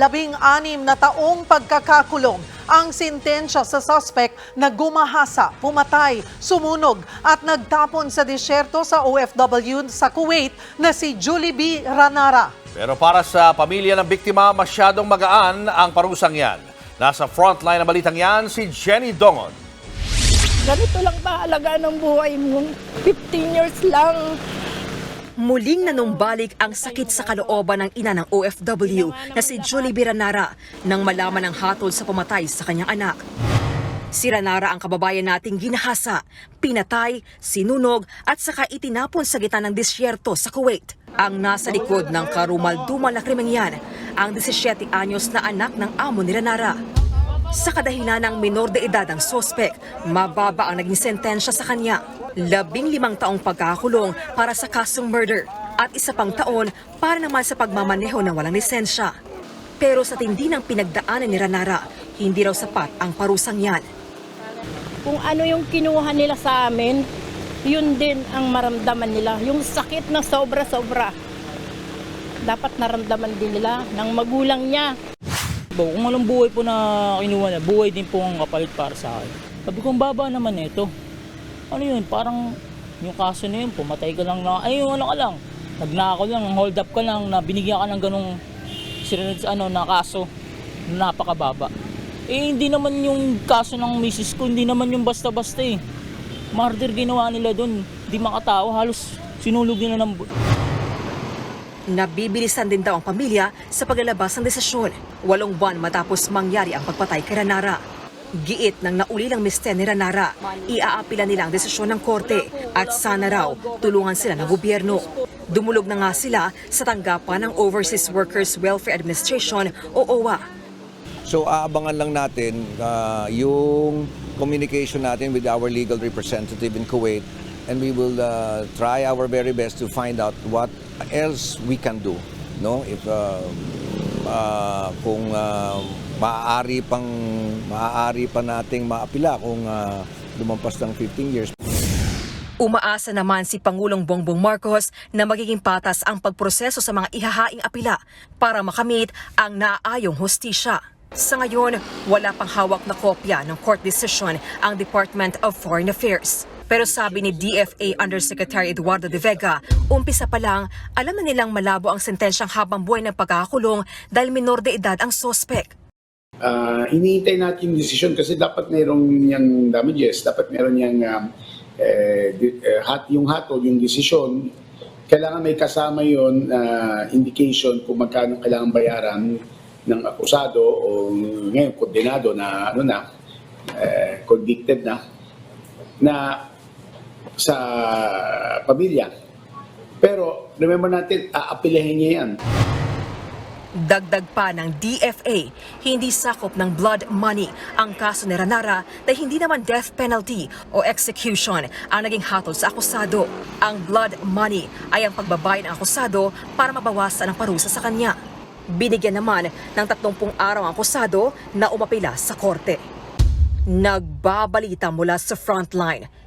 labing-anim na taong pagkakakulong ang sintensya sa suspect na gumahasa, pumatay, sumunog at nagtapon sa disyerto sa OFW sa Kuwait na si Julie B. Ranara. Pero para sa pamilya ng biktima, masyadong magaan ang parusang yan. Nasa frontline ng balitang yan, si Jenny Dongon. Ganito lang ba alagaan ng buhay mo? 15 years lang. Muling nanumbalik ang sakit sa kalooban ng ina ng OFW na si Julie Biranara nang malaman ang hatol sa pumatay sa kanyang anak. Si Ranara ang kababayan nating ginahasa, pinatay, sinunog at saka itinapon sa gitna ng disyerto sa Kuwait. Ang nasa likod ng karumal-dumal na krimeng yan, ang 17 anyos na anak ng amo ni Ranara. Sa kadahilan ng minor de edad ang sospek, mababa ang naging sentensya sa kanya. Labing limang taong pagkakulong para sa kasong murder at isa pang taon para naman sa pagmamaneho ng walang lisensya. Pero sa tindi ng pinagdaanan ni Ranara, hindi raw sapat ang parusang yan. Kung ano yung kinuha nila sa amin, yun din ang maramdaman nila. Yung sakit na sobra-sobra. Dapat naramdaman din nila ng magulang niya. Kung anong buhay po na kinuha niya, buhay din po ang kapalit para sa akin. Sabi ko, baba naman ito. Ano yun, parang yung kaso na yun, pumatay ka lang na, ay ano ka lang, nagnakaw lang, hold up ka lang, na binigyan ka ng ganong sinunod ano, na kaso, na napakababa. Eh, hindi naman yung kaso ng misis ko, hindi naman yung basta-basta eh. Murder ginawa nila doon, di makatao, halos sinulog nila ng Nabibilisan din daw ang pamilya sa paglalabas ng desisyon. Walong buwan matapos mangyari ang pagpatay kay Ranara. Giit ng naulilang mister ni Ranara, iaapila nila ang desisyon ng korte at sana raw tulungan sila ng gobyerno. Dumulog na nga sila sa tanggapan ng Overseas Workers Welfare Administration o OWA. So aabangan lang natin ah, yung communication natin with our legal representative in Kuwait and we will ah, try our very best to find out what else we can do no if ah, ah, kung ah, maaari pang maaari pa nating maapila kung ah, lumampas ng 15 years Umaasa naman si Pangulong Bongbong Marcos na magiging patas ang pagproseso sa mga ihahaing apila para makamit ang naaayong hostisya. Sa ngayon, wala pang hawak na kopya ng court decision ang Department of Foreign Affairs. Pero sabi ni DFA Undersecretary Eduardo De Vega, umpisa pa lang, alam na nilang malabo ang sentensyang habang buhay ng pagkakakulong dahil minor de edad ang sospek. Ah, hinihintay natin yung decision kasi dapat merong yung damages, dapat meron yung um, eh, eh, hat, yung hatol, yung decision. Kailangan may kasama yon indication kung magkano kailangan bayaran ng akusado o ngayon kondenado na ano na eh, convicted na na sa pamilya. Pero remember natin, aapilahin niya yan. Dagdag pa ng DFA, hindi sakop ng blood money ang kaso ni Ranara dahil hindi naman death penalty o execution ang naging hatol sa akusado. Ang blood money ay ang pagbabayad ng akusado para mabawasan ang parusa sa kanya. Binigyan naman ng 30 araw ang akusado na umapila sa korte. Nagbabalita mula sa frontline,